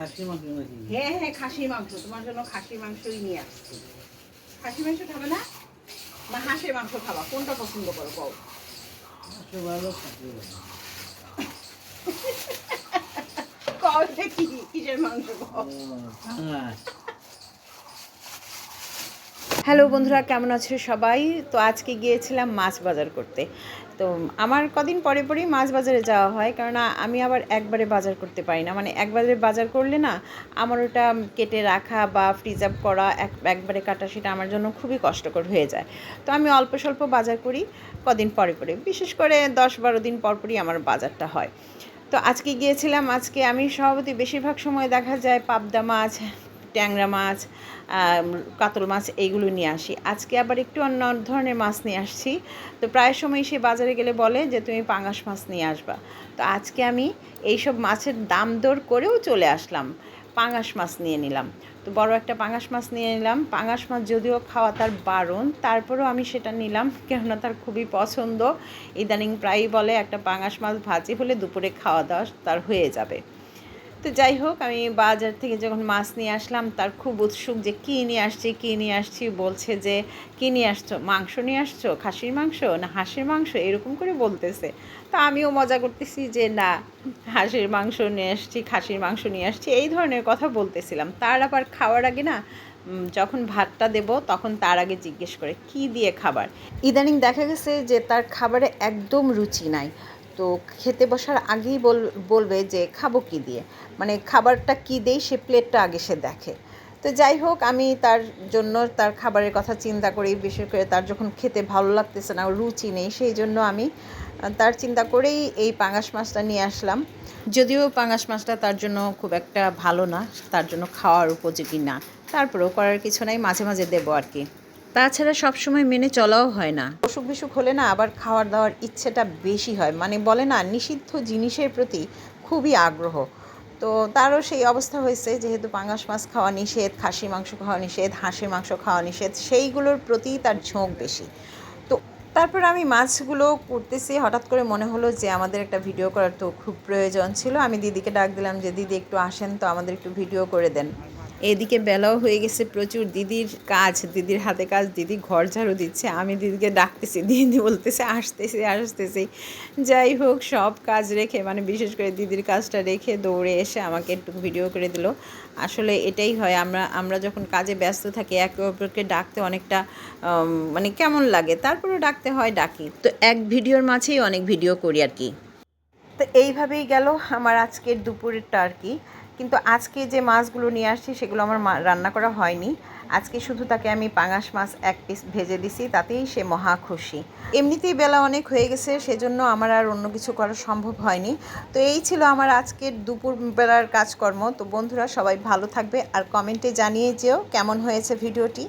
খাসি হ্যাঁ হ্যাঁ খাসির মাংস। তোমার জন্য খাসির মাংসই নিয়ে আসছি। খাসির মাংস খাবে না? না হাঁসের মাংস খাবা। কোনটা পছন্দ করো কও খাসি এটা কি কিসের মাংস হ্যাঁ হ্যালো বন্ধুরা কেমন আছো সবাই? তো আজকে গিয়েছিলাম মাছ বাজার করতে। তো আমার কদিন পরে পরেই মাছ বাজারে যাওয়া হয়, কেননা আমি আবার একবারে বাজার করতে পারি না। মানে একবারে বাজার করলে না, আমার ওটা কেটে রাখা বা ফ্রিজ আপ করা এক, একবারে কাটা সেটা আমার জন্য খুবই কষ্টকর হয়ে যায়। তো আমি অল্প স্বল্প বাজার করি কদিন পরে পরে, বিশেষ করে দশ বারো দিন পর পরই আমার বাজারটা হয়। তো আজকে গিয়েছিলাম, আজকে আমি সভাপতি, বেশিরভাগ সময় দেখা যায় পাবদা মাছ ট্যাংরা মাছ কাতল মাছ এইগুলো নিয়ে আসি। আজকে আবার একটু অন্য ধরনের মাছ নিয়ে আসছি। তো প্রায় সময় সে বাজারে গেলে বলে যে, তুমি পাঙাশ মাছ নিয়ে আসবা। তো আজকে আমি এইসব মাছের দাম দর করেও চলে আসলাম। পাঙাশ মাছ নিয়ে নিলাম। তো বড় একটা পাঙাশ মাছ নিয়ে নিলাম। পাঙাশ মাছ যদিও খাওয়া তার বারণ, তারপরেও আমি সেটা নিলাম কেননা তার খুবই পছন্দ। ইদানিং প্রায়ই বলে, একটা পাঙাশ মাছ ভাজি হলে দুপুরে খাওয়া দাওয়া তার হয়ে যাবে। তো যাই হোক, আমি বাজার থেকে যখন মাছ নিয়ে আসলাম, তার খুব উৎসুক যে কী নিয়ে আসছি, কী নিয়ে আসছি, বলছে যে, কী নিয়ে আসছো? মাংস নিয়ে আসছো? খাসির মাংস না হাঁসের মাংস? এরকম করে বলতেছে। তো আমিও মজা করতেছি যে, না, হাঁসের মাংস নিয়ে আসছি, খাসির মাংস নিয়ে আসছি। এই ধরনের কথা বলতেছিলাম। তার আবার খাওয়ার আগে না যখন ভাতটা দেব, তখন তার আগে জিজ্ঞেস করে, কি দিয়ে খাবার? ইদানিং দেখা গেছে যে, তার খাবারে একদম রুচি নাই। তো খেতে বসার আগেই বল, বলবে যে খাব কি দিয়ে? মানে খাবারটা কি দেই সে প্লেটটা আগে সে দেখে। তো যাই হোক, আমি তার জন্য তার খাবারের কথা চিন্তা করি, বিশেষ করে তার যখন খেতে ভালো লাগতেছে না রুচি নেই, সেই জন্য আমি তার চিন্তা করেই এই পাঙাশ মাছটা নিয়ে আসলাম। যদিও পাঙাশ মাছটা তার জন্য খুব একটা ভালো না, তার জন্য খাওয়ার উপযোগী না। তারপরেও করার কিছু নাই, মাঝে মাঝে দেবো আর কি। তাছাড়া সবসময় মেনে চলাও হয় না। অসুখ বিসুখ হলে না আবার খাওয়ার দাওয়ার ইচ্ছেটা বেশি হয়। মানে বলে না, নিষিদ্ধ জিনিসের প্রতি খুবই আগ্রহ। তো তারও সেই অবস্থা হয়েছে, যেহেতু পাঙ্গাস মাছ খাওয়া নিষেধ, খাসি মাংস খাওয়া নিষেধ, হাঁসের মাংস খাওয়া নিষেধ, সেইগুলোর প্রতি তার ঝোঁক বেশি। তো তারপর আমি মাছগুলো করতেছি হঠাৎ করে মনে হলো যে আমাদের একটা ভিডিও করার তো খুব প্রয়োজন ছিল। আমি দিদিকে ডাক দিলাম যে, দিদি একটু আসেন তো আমাদের একটু ভিডিও করে দেন। এদিকে বেলাও হয়ে গেছে প্রচুর। দিদির কাজ, দিদির হাতে কাজ, দিদি ঘর ঝাড়ু দিচ্ছে, আমি দিদিকে ডাকতেছি, দিদি বলতেছে, আসতেছি আসতেছি। যাই হোক, সব কাজ রেখে মানে বিশেষ করে দিদির কাজটা রেখে দৌড়ে এসে আমাকে একটু ভিডিও করে দিল। আসলে এটাই হয়, আমরা আমরা যখন কাজে ব্যস্ত থাকি, একে অপরকে ডাকতে অনেকটা মানে কেমন লাগে? তারপরেও ডাকতে হয়, ডাকি। তো এক ভিডিওর মাঝেই অনেক ভিডিও করি আর কি। তো এইভাবেই গেল আমার আজকের দুপুরেরটা আর কি। কিন্তু আজকে যে মাছগুলো নিয়ে আসছি, সেগুলো আমার রান্না করা হয়নি। আজকে শুধু তাকে আমি পাঙাশ মাছ এক পিস ভেজে দিছি, তাতেই সে মহা খুশি। এমনিতেই বেলা অনেক হয়ে গেছে, সেজন্য আমার আর অন্য কিছু করা সম্ভব হয়নি। তো এই ছিল আমার আজকের দুপুর বেলার কাজকর্ম। তো বন্ধুরা সবাই ভালো থাকবে, আর কমেন্টে জানিয়ে যেও কেমন হয়েছে ভিডিওটি।